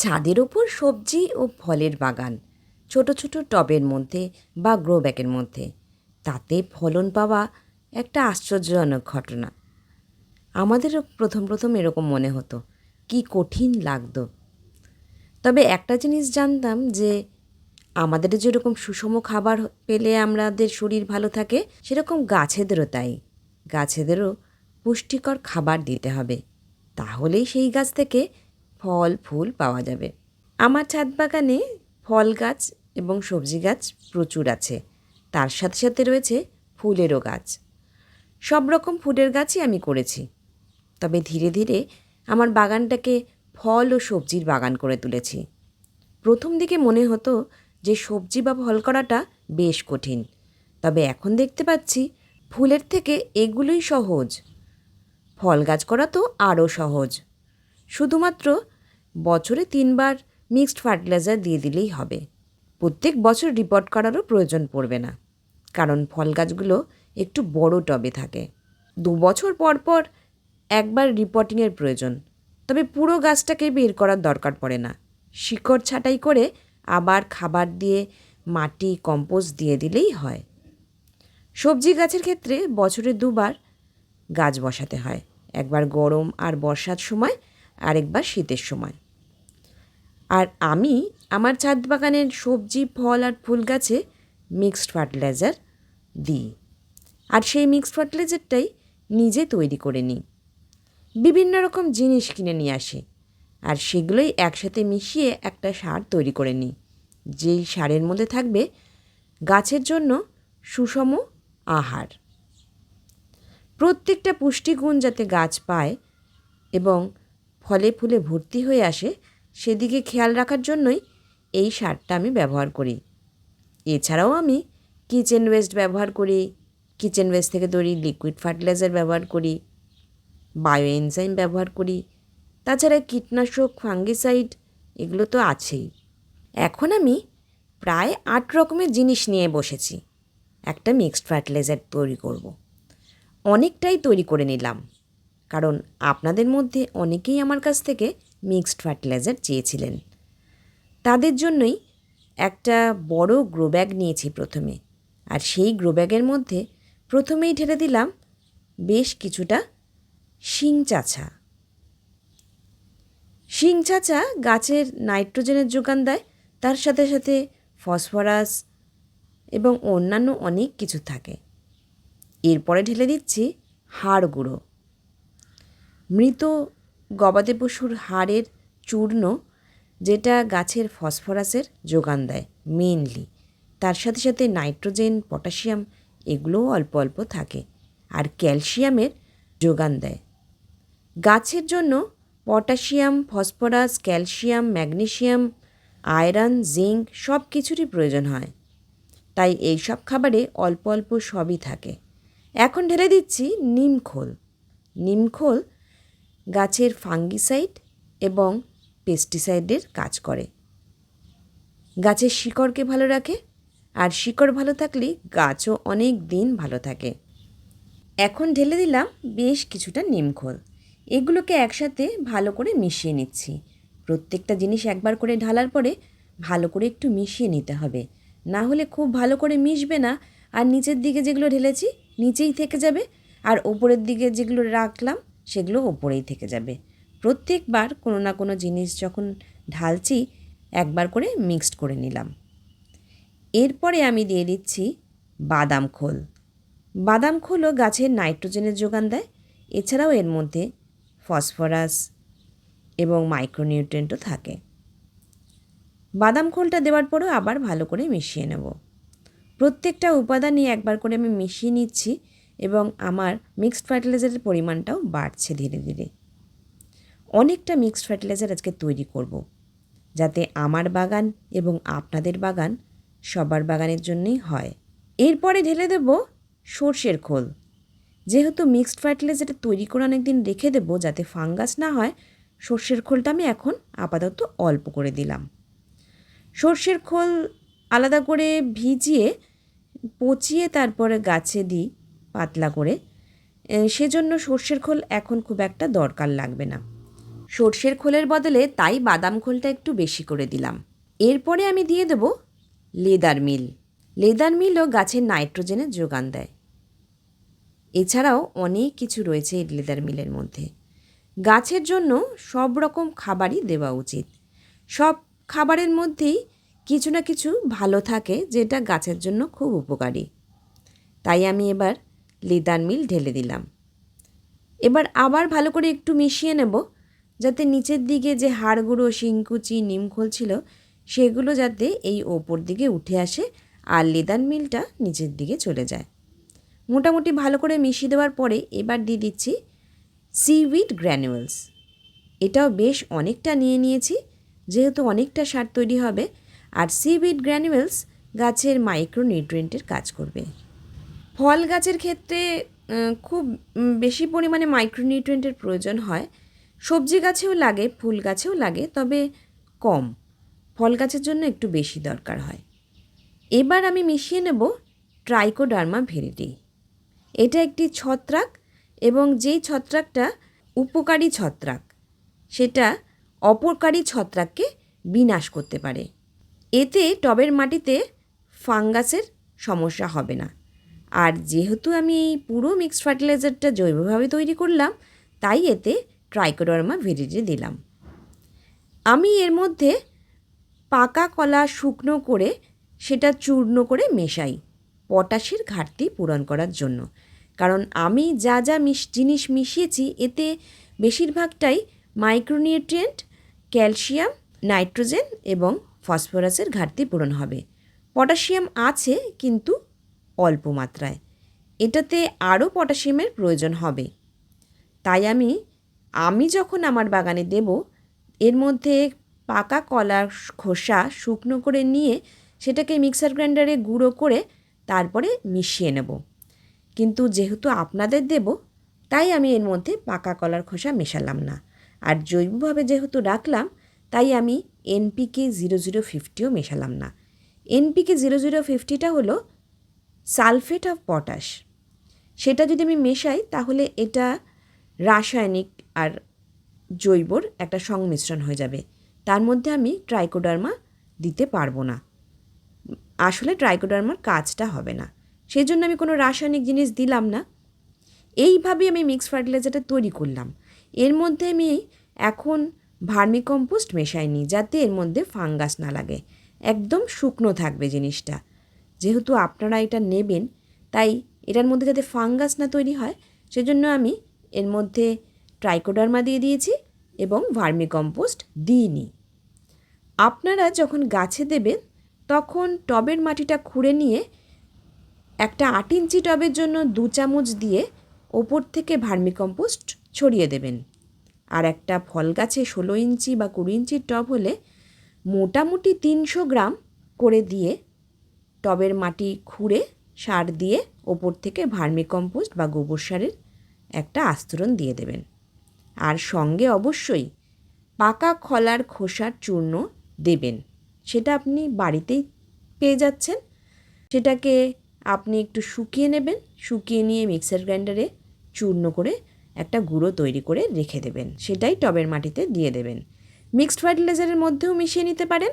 ছাদের ওপর সবজি ও ফলের বাগান, ছোট ছোট টবের মধ্যে বা গ্রো ব্যাগের মধ্যে। তাতে ফলন পাওয়া একটা আশ্চর্যজনক ঘটনা। আমাদেরও প্রথম প্রথম এরকম মনে হতো, কি কঠিন লাগতো। তবে একটা জিনিস জানতাম যে, আমাদের যেরকম সুষম খাবার পেলে আমাদের শরীর ভালো থাকে, সেরকম গাছেদেরও তাই। গাছেদেরও পুষ্টিকর খাবার দিতে হবে। তাহলেই সেই গাছ থেকে ফল, ফুল পাওয়া যাবে। আমার ছাদ বাগানে ফল গাছ এবং সবজি গাছ প্রচুর আছে। তার সাথে সাথে রয়েছে ফুলেরও গাছ। সব রকম ফুলের গাছই আমি করেছি। তবে ধীরে ধীরে আমার বাগানটাকে ফল ও সবজির বাগান করে তুলেছি। প্রথম দিকে মনে হতো যে সবজি বা ফল করাটা বেশ কঠিন। তবে এখন দেখতে পাচ্ছি ফুলের থেকে এগুলোই সহজ। ফল গাছ করা তো আরও সহজ। শুধুমাত্র বছরে তিনবার মিক্সড ফার্টিলাইজার দিয়ে দিলেই হবে। প্রত্যেক বছর রিপোর্ট করারও প্রয়োজন পড়বে না, কারণ ফল গাছগুলো একটু বড় টবে থাকে। দু বছর পর পর একবার রিপোর্টিংয়ের প্রয়োজন, তবে পুরো গাছটাকে বের করার দরকার পড়ে না। শিকড় ছাঁটাই করে আবার খাবার দিয়ে মাটি কম্পোস্ট দিয়ে দিলেই হয়। সবজি গাছের ক্ষেত্রে বছরে দুবার গাছ বসাতে হয়, একবার গরম আর বর্ষার সময় আরেকবার শীতের সময়। আর আমি আমার ছাদ বাগানের সবজি, ফল আর ফুল গাছে মিক্সড ফার্টিলাইজার দিই। আর সেই মিক্সড ফার্টিলাইজারটাই নিজে তৈরি করে নিই। বিভিন্ন রকম জিনিস কিনে নিয়ে আসি। আর সেগুলোই একসাথে মিশিয়ে একটা সার তৈরি করে নিই। যেই সারের মধ্যে থাকবে গাছের জন্য সুষম আহার। প্রত্যেকটা পুষ্টিগুণ যাতে গাছ পায় এবং ফলে ফুলে ভর্তি হয়ে আসে, সেদিকে খেয়াল রাখার জন্যই এই সারটা আমি ব্যবহার করি। এছাড়াও আমি কিচেন ওয়েস্ট ব্যবহার করি কিচেন ওয়েস্ট থেকে তৈরি লিকুইড ফার্টিলাইজার ব্যবহার করি বায়ো এনজাইম ব্যবহার করি, তাছাড়া কীটনাশক ফাঙ্গিসাইড এগুলো তো আছেই। এখন আমি প্রায় আট রকমের জিনিস নিয়ে বসেছি, একটা মিক্সড ফার্টিলাইজার তৈরি করব। অনেকটাই তৈরি করে নিলাম। কারণ আপনাদের মধ্যে অনেকেই আমার কাছ থেকে মিক্সড ফার্টিলাইজার চেয়েছিলেন। তাদের জন্যই একটা বড় গ্রো ব্যাগ নিয়েছি প্রথমে। আর সেই গ্রো ব্যাগের মধ্যে প্রথমেই ঢেলে দিলাম বেশ কিছুটা শিং চাছা শিং চাচা গাছের নাইট্রোজেনের যোগান দেয়, তার সাথে সাথে ফসফরাস এবং অন্যান্য অনেক কিছু থাকে। এরপরে ঢেলে দিচ্ছি হাড় গুঁড়ো। মৃত গবাদি পশুর হাড়ের চূর্ণ, যেটা গাছের ফসফরাসের যোগান দেয় মেনলি তার সাথে সাথে নাইট্রোজেন, পটাশিয়াম, এগুলোও অল্প অল্প থাকে আর ক্যালসিয়ামের যোগান দেয়। গাছের জন্য potassium, phosphorus, calcium magnesium iron, zinc সব কিছুরই প্রয়োজন হয়। তাই এই সব খাবারে অল্প অল্প সবই থাকে। এখন ঢেলে দিচ্ছি নিমখোল নিমখোল গাছের ফাঙ্গিসাইড এবং পেস্টিসাইডের কাজ করে। গাছের শিকড়কে ভালো রাখে আর শিকড় ভালো থাকলে গাছও অনেক দিন ভালো থাকে। এখন ঢেলে দিলাম বেশ কিছুটা নিমখোল এগুলোকে একসাথে ভালো করে মিশিয়ে নিচ্ছি। প্রত্যেকটা জিনিস একবার করে ঢালার পরে ভালো করে একটু মিশিয়ে নিতে হবে। না হলে খুব ভালো করে মিশবে না। আর নিচের দিকে যেগুলো ঢেলেছি, নিচেই থেকে যাবে। আর ওপরের দিকে যেগুলো রাখলাম সেগুলো ওপরেই থেকে যাবে। প্রত্যেকবার কোনো না কোনো জিনিস যখন ঢালছি, একবার করে মিক্সড করে নিলাম। এরপরে আমি দিয়ে দিচ্ছি বাদাম খোল। বাদাম খোলও গাছের নাইট্রোজেনের যোগান দেয়। এছাড়াও এর মধ্যে ফসফরাস এবং মাইক্রোনিউট্রেন্টও থাকে। বাদাম খোলটা দেওয়ার পরও আবার ভালো করে মিশিয়ে নেব। প্রত্যেকটা উপাদানই একবার করে আমি মিশিয়ে নিচ্ছি। এবং আমার মিক্সড ফার্টিলাইজারের পরিমাণটাও বাড়ছে ধীরে ধীরে। অনেকটা মিক্সড ফার্টিলাইজার আজকে তৈরি করব। যাতে আমার বাগান এবং আপনাদের বাগান সবার বাগানের জন্যই হয়। এরপরে ঢেলে দেব সর্ষের খোল। যেহেতু মিক্সড ফার্টিলাইজারটা তৈরি করে অনেক দিন রেখে দেবো, যাতে ফাঙ্গাস না হয়, সর্ষের খোলটা আমি এখন আপাতত অল্প করে দিলাম। সর্ষের খোল আলাদা করে ভিজিয়ে, পচিয়ে তারপরে গাছে দিই। পাতলা করে। সেজন্য সর্ষের খোল এখন খুব একটা দরকার লাগবে না। সর্ষের খোলের বদলে তাই বাদাম খোলটা একটু বেশি করে দিলাম। এরপরে আমি দিয়ে দেব লেদার মিল। লেদার মিলও গাছের নাইট্রোজেনের যোগান দেয়। এছাড়াও অনেক কিছু রয়েছে এই লেদার মিলের মধ্যে। গাছের জন্য সব রকম খাবারই দেওয়া উচিত। সব খাবারের মধ্যেই কিছু না কিছু ভালো থাকে যেটা গাছের জন্য খুব উপকারী। তাই আমি এবার লেদার মিল ঢেলে দিলাম। এবার আবার ভালো করে একটু মিশিয়ে নেব, যাতে নিচের দিকে যে হাড়গুঁড়ো, শিংকুচি, নিমখোল ছিল, সেগুলো যাতে এই ওপর দিকে উঠে আসে আর লেদার মিলটা নিচের দিকে চলে যায়। মোটামুটি ভালো করে মিশিয়ে দেওয়ার পরে এবার দিয়ে দিচ্ছি সিউইড গ্র্যানুয়েলস। এটাও বেশ অনেকটা নিয়ে নিয়েছি, যেহেতু অনেকটা সার তৈরি হবে, আর সিউইড গ্র্যানুয়েলস গাছের মাইক্রো নিউট্রিয়েন্টের কাজ করবে। ফল গাছের ক্ষেত্রে খুব বেশি পরিমাণে মাইক্রোনিউট্রিয়েন্টের প্রয়োজন হয়। সবজি গাছেও লাগে, ফুল গাছেও লাগে, তবে কম। ফল গাছের জন্য একটু বেশি দরকার হয়। এবার আমি মিশিয়ে নেব ট্রাইকোডার্মা ভেরিটি এটা একটি ছত্রাক এবং যেই ছত্রাকটা উপকারী ছত্রাক, সেটা অপরকারী ছত্রাককে বিনাশ করতে পারে। এতে টবের মাটিতে ফাঙ্গাসের সমস্যা হবে না। আর যেহেতু আমি এই পুরো মিক্সড ফার্টিলাইজারটা জৈবভাবে তৈরি করলাম, তাই এতে ট্রাইকোডার্মা ভেরিডি দিলাম। আমি এর মধ্যে পাকা কলা শুকনো করে সেটা চূর্ণ করে মেশাই পটাশের ঘাটতি পূরণ করার জন্য। কারণ আমি যা যা মিশ, জিনিস মিশিয়েছি, এতে বেশিরভাগটাই মাইক্রোনিউট্রিয়েন্ট ক্যালসিয়াম নাইট্রোজেন এবং ফসফরাসের ঘাটতি পূরণ হবে। পটাশিয়াম আছে, কিন্তু অল্প মাত্রায়। এটাতে আরও পটাশিয়ামের প্রয়োজন হবে। তাই আমি আমি যখন আমার বাগানে দেব, এর মধ্যে পাকা কলার খোসা শুকনো করে নিয়ে সেটাকে মিক্সার গ্রাইন্ডারে গুঁড়ো করে তারপরে মিশিয়ে নেব। কিন্তু যেহেতু আপনাদের দেব, তাই আমি এর মধ্যে পাকা কলার খোসা মেশালাম না। আর জৈবভাবে যেহেতু রাখলাম, তাই আমি এনপিকে জিরো জিরো ফিফটিও মেশালাম না। এনপিকে জিরো জিরো ফিফটিটা হলো সালফেট অফ পটাশ। সেটা যদি আমি মেশাই, তাহলে এটা রাসায়নিক আর জৈবর একটা সংমিশ্রণ হয়ে যাবে। তার মধ্যে আমি ট্রাইকোডার্মা দিতে পারব না। আসলে ট্রাইকোডার্মার কাজটা হবে না। সেই জন্য আমি কোনো রাসায়নিক জিনিস দিলাম না। এইভাবেই আমি মিক্স ফার্টিলাইজারটা তৈরি করলাম। এর মধ্যে আমি এখন ভার্মি কম্পোস্ট মেশাইনি, যাতে এর মধ্যে ফাঙ্গাস না লাগে। একদম শুকনো থাকবে জিনিসটা। যেহেতু আপনারা এটা নেবেন, তাই এটার মধ্যে যাতে ফাঙ্গাস না তৈরি হয়, সেজন্য আমি এর মধ্যে ট্রাইকোডার্মা দিয়ে দিয়েছি এবং ভার্মি কম্পোস্ট দিইনি। আপনারা যখন গাছে দেবেন, তখন টবের মাটিটা খুঁড়ে নিয়ে একটা আট ইঞ্চি টবের জন্য দু চামচ দিয়ে ওপর থেকে ভার্মি কম্পোস্ট ছড়িয়ে দেবেন। আর একটা ফল গাছে ষোলো ইঞ্চি বা কুড়ি ইঞ্চির টব হলে মোটামুটি তিনশো গ্রাম করে দিয়ে টবের মাটি খুঁড়ে সার দিয়ে ওপর থেকে ভার্মি কম্পোস্ট বা গোবর সারের একটা আস্তরণ দিয়ে দেবেন। আর সঙ্গে অবশ্যই পাকা খলার খোসার চূর্ণ দেবেন। সেটা আপনি বাড়িতেই পেয়ে যাচ্ছেন। সেটাকে আপনি একটু শুকিয়ে নেবেন, শুকিয়ে নিয়ে মিক্সার গ্রাইন্ডারে চূর্ণ করে একটা গুঁড়ো তৈরি করে রেখে দেবেন। সেটাই টবের মাটিতে দিয়ে দেবেন। মিক্সড ফার্টিলাইজারের মধ্যেও মিশিয়ে নিতে পারেন।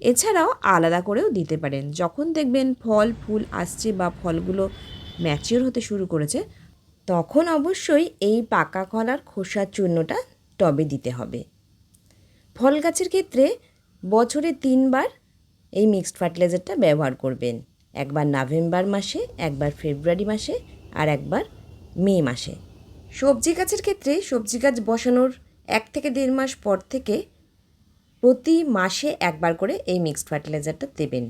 এছাড়াও আলাদা করেও দিতে পারেন। যখন দেখবেন ফল, ফুল আসছে বা ফলগুলো ম্যাচিওর হতে শুরু করেছে, তখন অবশ্যই এই পাকা কলার খোসার চূর্ণটা টবে দিতে হবে। ফল গাছের ক্ষেত্রে বছরে তিনবার এই মিক্সড ফার্টিলাইজারটা ব্যবহার করবেন। একবার নভেম্বর মাসে, একবার ফেব্রুয়ারি মাসে আর একবার মে মাসে। সবজি গাছের ক্ষেত্রে সবজি গাছ বসানোর এক থেকে দেড় মাস পর থেকে প্রতি মাসে একবার করে এই মিক্সড ফার্টিলাইজারটা দেবেন।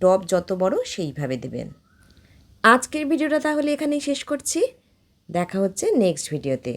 টব যত বড় সেইভাবে দেবেন। আজকের ভিডিওটা তাহলে এখানেই শেষ করছি। দেখা হচ্ছে নেক্সট ভিডিওতে